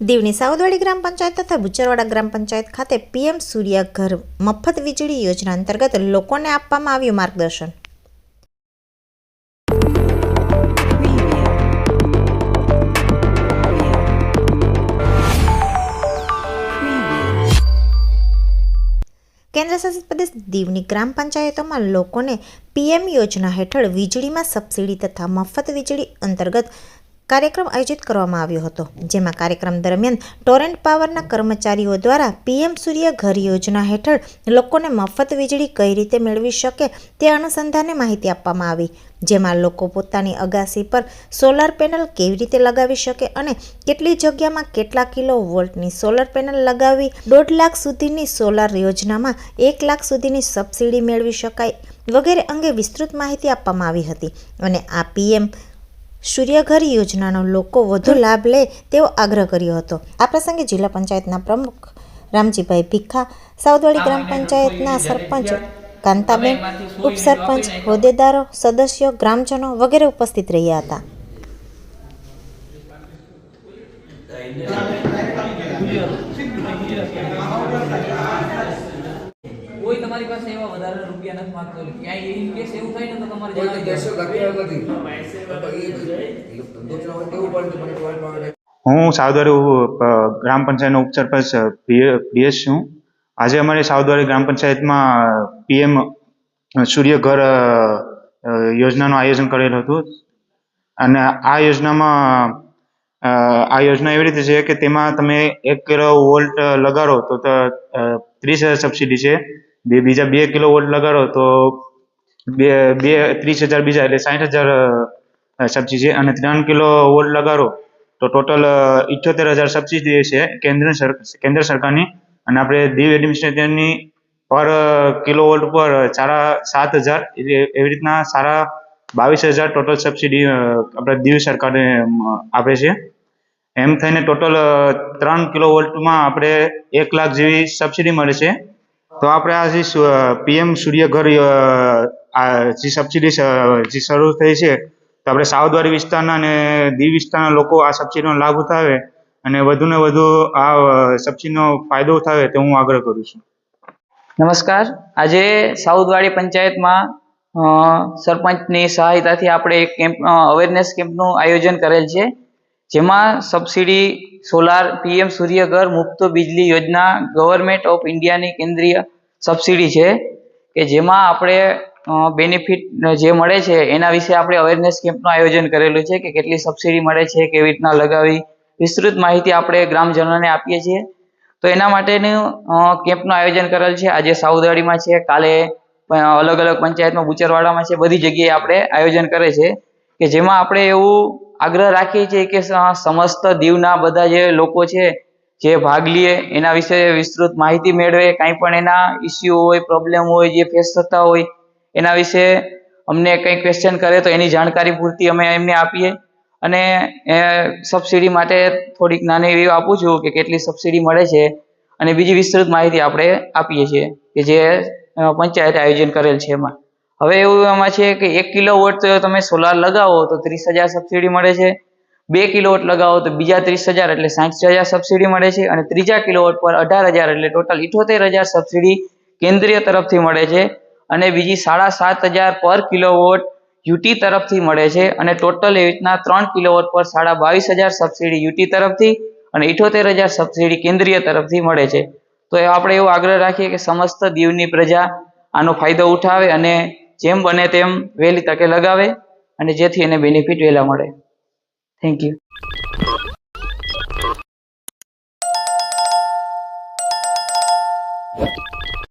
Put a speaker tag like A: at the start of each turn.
A: દીવની સાઉદવાડી ગ્રામ પંચાયત તથા બુચરવાડા ગ્રામ પંચાયત ખાતે પીએમ સૂર્યા ઘર મફત વીજળી યોજના અંતર્ગત લોકોને આપવામાં આવ્યું માર્ગદર્શન. કેન્દ્રશાસિત પ્રદેશ દીવની ગ્રામ પંચાયતોમાં લોકોને પીએમ યોજના હેઠળ વીજળીમાં સબસિડી તથા મફત વીજળી અંતર્ગત કાર્યક્રમ આયોજિત કરવામાં આવ્યો હતો, જેમાં કાર્યક્રમ દરમિયાન ટોરેન્ટ પાવરના કર્મચારીઓ દ્વારા પીએમ સૂર્ય ઘર યોજના હેઠળ લોકોને મફત વીજળી કઈ રીતે મેળવી શકે તે અનુસંધાને માહિતી આપવામાં આવી, જેમાં લોકો પોતાની અગાસી પર સોલાર પેનલ કેવી રીતે લગાવી શકે અને કેટલી જગ્યામાં કેટલા કિલો વોલ્ટની સોલાર પેનલ લગાવી દોઢ લાખ સુધીની સોલાર યોજનામાં એક લાખ સુધીની સબસિડી મેળવી શકાય વગેરે અંગે વિસ્તૃત માહિતી આપવામાં આવી હતી અને આ પીએમ સૂર્યઘર યોજનાનો લોકો વધુ લાભ લે તેવો આગ્રહ કર્યો હતો. આ પ્રસંગે જિલ્લા પંચાયતના પ્રમુખ રામજીભાઈ ભીખા સાઉદવાડી ગ્રામ પંચાયતના સરપંચ કાંતાબેન, ઉપસરપંચ, હોદ્દેદારો, સદસ્યો, ગ્રામજનો વગેરે ઉપસ્થિત રહ્યા હતા.
B: તમારી પાસે એવા વધારે રૂપિયા નથી માંગતો. ક્યાંય એ કેસ એવું થાય ને તો તમારે
C: કોઈ. લખેલો નથી.
D: હું સાવદવાડી ગ્રામ પંચાયતનો ઉપસરપંચ પીએસ છું. આજે અમારી સાવદવાડી ગ્રામ પંચાયતમાં પીએમ સૂર્ય ઘર અ, અ, યોજનાનું આયોજન કરેલું હતું. અને આ યોજનામાં આ યોજના એવી રીતે છે કે તેમાં તમે એક કિલો વોલ્ટ લગાડો તો ત- ત્રીસ હજાર સબસિડી છે. બે બીજા બે કિલો વોટ લગાડો તો બે બે, ત્રીસ હજાર બીજા એટલે સાઠ હજાર સબસિડી છે. અને ત્રણ કિલો વોટ લગાડો તો ટોટલ ઇઠ્યોતેર હજાર સબસિડી છે કેન્દ્ર કેન્દ્ર સરકારની અને આપણે દીવ એડમિનિસ્ટ્રેશનની પર કિલો વોલ્ટ પર સારા સાત હજાર એવી રીતના સારા બાવીસ હજાર ટોટલ સબસિડી આપણે દીવ સરકારે આપે છે. એમ થઈને ટોટલ ત્રણ કિલો વોલ્ટમાં આપણે એક લાખ જેવી સબસિડી મળે છે. તો આપણે આ જે પીએમ સૂર્ય ઘર આ, જે સબસિડી જે શરૂ થઈ છે, તો આપણે સાવદવાડી વિસ્તારના અને દીવ વિસ્તારના લોકો આ સબસિડીનો લાભ ઉઠાવે અને વધુને વધુ આ સબસિડીનો ફાયદો ઉઠાવે તે હું આગ્રહ કરું છું.
B: નમસ્કાર. આજે સાઉદવાડી પંચાયતમાં સરપંચની સહાયતાથી આપણે એક કેમ્પ અવેરનેસ કેમ્પનું આયોજન કરેલ છે. જેમાં સબસિડી, સોલાર, પીએમ સૂર્યઘર, મુક્ત બિજલી યોજના, ગવર્મેન્ટ ઓફ ઇન્ડિયાની કેન્દ્રીય સબસિડી છે, કે જેમાં આપણે બેનિફિટ જે મળે છે, એના વિશે આપણે અવેરનેસ કેમ્પનું આયોજન કરેલું છે, કે કેટલી સબસિડી મળે છે, કેવી રીતના લગાવી વિસ્તૃત માહિતી આપણે ગ્રામજનોને આપીએ છીએ. તો એના માટેનું કેમ્પનું આયોજન કરેલ છે. આજે સાઉદવાડીમાં છે, કાલે અલગ અલગ પંચાયતમાં બુચરવાડામાં છે, બધી જગ્યાએ આપણે આયોજન કરે છે, કે જેમાં આપણે એવું આગ્રહ રાખીએ છીએ કે સમસ્ત દીવના બધા જે લોકો છે, જે ભાગ લે, એના વિશે વિસ્તૃત માહિતી મેળવે. કાંઈ પણ એના ઇસ્યુ હોય પ્રોબ્લેમ હોય, જે ફેસ થતા હોય, એના વિશે અમને કંઈ ક્વેશ્ચન કરે તો એની જાણકારી પૂરતી અમે એમને આપીએ. અને સબસિડી માટે થોડીક નાની એવી આપું છું કે કેટલી સબસિડી મળે છે અને બીજી વિસ્તૃત માહિતી આપણે આપીએ છીએ કે જે પંચાયતે આયોજન કરેલ છે એમાં. હવે એવું એમાં છે કે એક કિલો વોટ તમે સોલાર લગાવો તો ત્રીસ હજાર સબસિડી મળે છે. બે કિલો વોટ લગાવો તો બીજા ત્રીસ હજાર એટલે સાઠ હજાર સબસિડી મળે છે અને ત્રીજા કિલો વોટ પર અઢાર હજાર એટલે ટોટલ ઇઠોતેર હજાર સબસિડી કેન્દ્રીય તરફથી મળે છે અને બીજી સાડા સાત હજાર પર કિલો વોટ યુટી તરફથી મળે છે અને ટોટલ એવી રીતના ત્રણ કિલો વોટ પર સાડા બાવીસ હજાર સબસિડી યુટી તરફથી અને ઇઠોતેર હજાર સબસિડી કેન્દ્રીય તરફથી મળે છે. તો આપણે એવો આગ્રહ રાખીએ કે સમસ્ત દીવની પ્રજા આનો ફાયદો ઉઠાવે અને જેમ બને તેમ વહેલી તકે લગાવે અને જેથી એને બેનિફિટ વહેલા મળે. Thank you